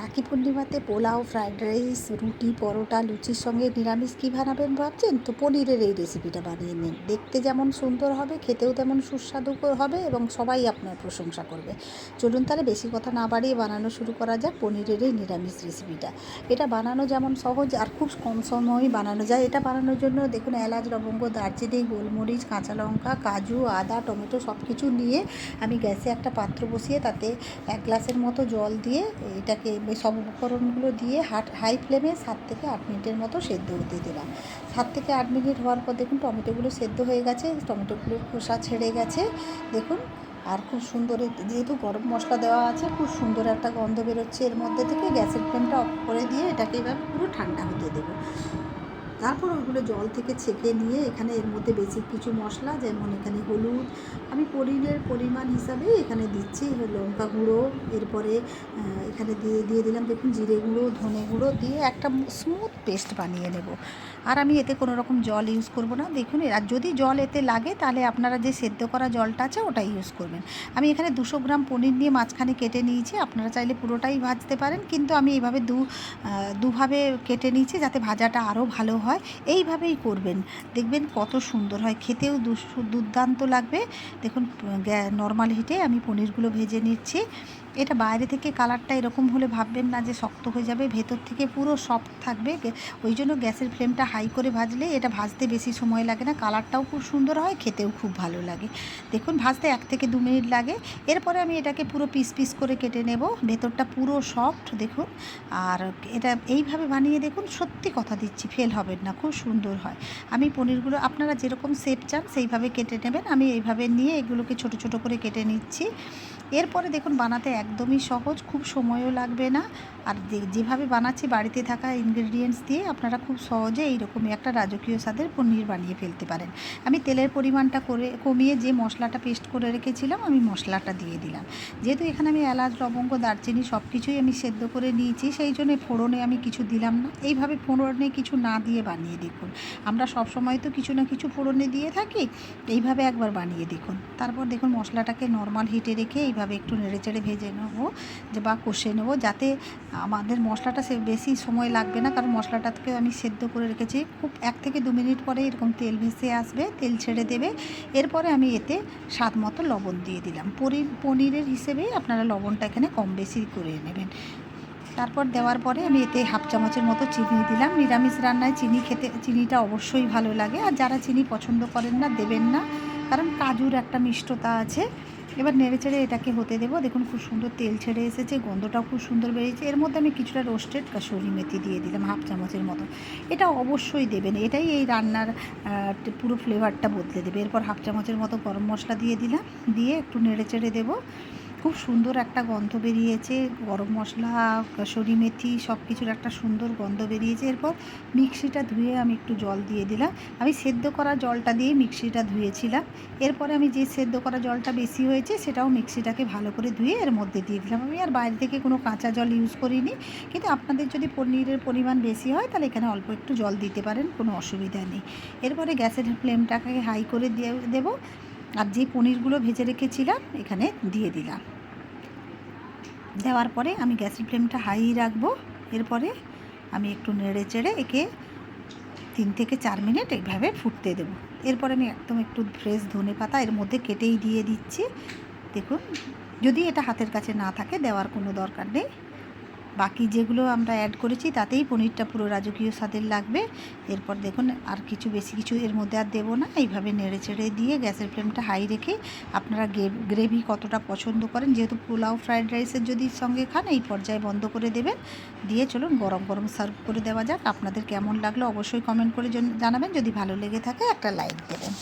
রাখি পূর্ণিমাতে pulao, fried rice, রুটি, পরোটা, লুচির সঙ্গে নিরামিষ কী বানাবেন ভাবছেন? তো পনিরের এই রেসিপিটা বানিয়ে নিন। দেখতে যেমন সুন্দর হবে, খেতেও তেমন সুস্বাদু হবে এবং সবাই আপনার প্রশংসা করবে। চলুন তাহলে বেশি কথা না বাড়িয়ে বানানো শুরু করা যাক পনিরের এই নিরামিষ রেসিপিটা এটা বানানো যেমন সহজ আর খুব কম সময়ে বানানো যায়। এটা বানানোর জন্য দেখুন এলাচ, লবঙ্গ, দারচিনি, গোলমরিচ, কাঁচা লঙ্কা, কাজু, আদা, টমেটো সব কিছু নিয়ে আমি গ্যাসে একটা পাত্র বসিয়ে তাতে এক গ্লাসের মতো জল দিয়ে এটাকে এই সব উপকরণগুলো দিয়ে হাট হাই ফ্লেমে সাত থেকে আট মিনিটের মতো সেদ্ধ হতে দিলাম। সাত থেকে আট মিনিট হওয়ার পর দেখুন টমেটোগুলো সেদ্ধ হয়ে গেছে, টমেটোগুলোর খোসা ছেড়ে গেছে। দেখুন, আর খুব সুন্দর যেহেতু গরম মশলা দেওয়া আছে, খুব সুন্দর একটা গন্ধ বেরোচ্ছে। এর মধ্যে থেকে গ্যাসের ফ্লেমটা অফ করে দিয়ে এটাকে এবার পুরো ঠান্ডা হতে দেবো। তারপর ওইগুলো জল থেকে ছেঁকে নিয়ে এখানে এর মধ্যে বেসিক কিছু মশলা, যেমন এখানে হলুদ। আমি পনিরের পরিমাণ হিসাবে এখানে দিচ্ছি, লঙ্কা গুঁড়ো, এরপরে এখানে দিয়ে দিয়ে দিলাম দেখুন জিরে গুঁড়ো, ধনে গুঁড়ো দিয়ে একটা স্মুথ পেস্ট বানিয়ে নেব। আর আমি এতে কোনো রকম জল ইউজ করব না। দেখুন, আর যদি জল এতে লাগে তাহলে আপনারা যে সেদ্ধ করা জলটা আছে ওটাই ইউজ করবেন। আমি এখানে দুশো গ্রাম পনির নিয়ে মাঝখানে কেটে নিয়েছি, আপনারা চাইলে পুরোটাই ভাজতে পারেন। কিন্তু আমি এইভাবে দু দুভাবে কেটে নিয়েছি যাতে ভাজাটা আরও ভালো হয়। এইভাবেই করবেন। দেখবেন কত সুন্দর হয়, খেতেও দুর্দান্ত লাগবে। দেখুন নর্মাল হিটে আমি পনিরগুলো ভেজে নিচ্ছি। এটা বাইরে থেকে কালারটা এরকম হলে ভাববেন না যে শক্ত হয়ে যাবে, ভেতর থেকে পুরো সফট থাকবে। ওই জন্য গ্যাসের ফ্লেমটা হাই করে ভাজলে এটা ভাজতে বেশি সময় লাগে না কালারটাও খুব সুন্দর হয়, খেতেও খুব ভালো লাগে। দেখুন, ভাজতে এক থেকে দু মিনিট লাগে। এরপরে আমি এটাকে পুরো পিস পিস করে কেটে নেব। ভেতরটা পুরো সফট দেখুন। আর এটা এইভাবে বানিয়ে দেখুন, সত্যি কথা দিচ্ছি ফেল হবেন না, খুব সুন্দর হয়। আমি পনিরগুলো, আপনারা যেরকম শেপ চান, সেইভাবে কেটে নেবেন। আমি এইভাবে নিয়ে এগুলোকে ছোট ছোট করে কেটে নিচ্ছি। এরপরে দেখুন, বানাতে একদমই সহজ, খুব সময়ও লাগবে না। আর যেভাবে বানাচ্ছি, বাড়িতে থাকা ইনগ্রেডিয়েন্টস দিয়ে আপনারা খুব সহজে এইরকমই একটা রাজকীয় স্বাদের পনির বানিয়ে ফেলতে পারেন। আমি তেলের পরিমাণটা করে, কমিয়ে যে মশলাটা পেস্ট করে রেখেছিলাম, আমি মশলাটা দিয়ে দিলাম। যেহেতু এখানে আমি এলাচ, লবঙ্গ, দারচিনি সব কিছুই আমি সেদ্ধ করে নিয়েছি, সেই জন্য ফোড়নে আমি কিছু দিলাম না। এইভাবে ফোড়নে কিছু না দিয়ে বানিয়ে দেখুন। আমরা সব সময় তো কিছু না কিছু ফোড়নে দিয়ে থাকি, এইভাবে একবার বানিয়ে দেখুন। তারপর দেখুন মশলাটাকে নর্মাল হিটে রেখে এইভাবে একটু নেড়েচেড়ে ভেজে নেব যে বা কষে নেব যাতে আমাদের মশলাটা সে বেশি সময় লাগবে না, কারণ মশলাটাকে আমি সেদ্ধ করে রেখেছি। খুব এক থেকে দু মিনিট পরে এরকম তেল ভেসে আসবে, তেল ছেড়ে দেবে। এরপরে আমি এতে স্বাদ মতো লবণ দিয়ে দিলাম। পনির পনিরের হিসেবে আপনারা লবণটা এখানে কম বেশি করে নেবেন। তারপর দেওয়ার পরে আমি এতে হাফ চামচের মতো চিনি দিলাম। নিরামিষ রান্নায় চিনি খেতে, চিনিটা অবশ্যই ভালো লাগে। আর যারা চিনি পছন্দ করেন না, দেবেন না। কারণ কাজুর একটা মিষ্টতা আছে। এবার নেড়ে চেড়ে এটাকে হতে দেবো। দেখুন খুব সুন্দর তেল ছেড়ে এসেছে, গন্ধটাও খুব সুন্দর বেরিয়েছে। এর মধ্যে আমি কিছুটা রোস্টেড কাসুরি মেথি দিয়ে দিলাম হাফ চামচের মতো। এটা অবশ্যই দেবেন। এটাই এই রান্নার পুরো ফ্লেভারটা বদলে দেবে। এরপর হাফ চামচের মতো গরম মশলা দিয়ে দিলাম। দিয়ে একটু নেড়ে চেড়ে দেবো। খুব সুন্দর একটা গন্ধ বেরিয়েছে। গরম মশলা সরি মেথি সব কিছুর একটা সুন্দর গন্ধ বেরিয়েছে। এরপর মিক্সিটা ধুয়ে আমি একটু জল দিয়ে দিলাম। আমি সেদ্ধ করা জলটা দিয়ে মিক্সিটা ধুয়েছিলাম। এরপরে আমি যে সেদ্ধ করা জলটা বেশি হয়েছে সেটাও মিক্সিটাকে ভালো করে ধুয়ে এর মধ্যে দিয়ে দিলাম। আমি আর বাইরে থেকে কোনো কাঁচা জল ইউজ করিনি। কিন্তু আপনাদের যদি পনিরের পরিমাণ বেশি হয় তাহলে এখানে অল্প একটু জল দিতে পারেন, কোনো অসুবিধা নেই। এরপরে গ্যাসের ফ্লেমটাকে হাই করে দিয়ে দেবো। আর যে পনিরগুলো ভেজে রেখেছিলাম, এখানে দিয়ে দিলাম। দেওয়ার পরে আমি গ্যাসের ফ্লেমটা হাই রাখব। এরপরে আমি একটু নেড়ে চেড়ে একে তিন থেকে চার মিনিট এইভাবে ফুটতে দেবো। এরপরে আমি একদম একটু ফ্রেশ ধনে পাতা এর মধ্যে কেটেই দিয়ে দিচ্ছি। দেখুন, যদি এটা হাতের কাছে না থাকে, দেওয়ার কোনো দরকার নেই। বাকি যেগুলো আমরা অ্যাড করেছি, তাতেই পনিরটা পুরো রাজকীয় স্বাদের লাগবে। এরপর দেখুন, আর কিছু বেশি কিছু এর মধ্যে আর দেবো না। এইভাবে নেড়ে ছেড়ে দিয়ে গ্যাসের ফ্লেমটা হাই রেখে আপনারা গ্রেভি কতটা পছন্দ করেন, যেহেতু পোলাও ফ্রাইড রাইসের যদি সঙ্গে খান, এই পর্যায়ে বন্ধ করে দেবেন। দিয়ে চলুন, গরম গরম সার্ভ করে দেওয়া যাক। আপনাদের কেমন লাগল অবশ্যই কমেন্ট করে জানাবেন। যদি ভালো লেগে থাকে, একটা লাইক দেবেন।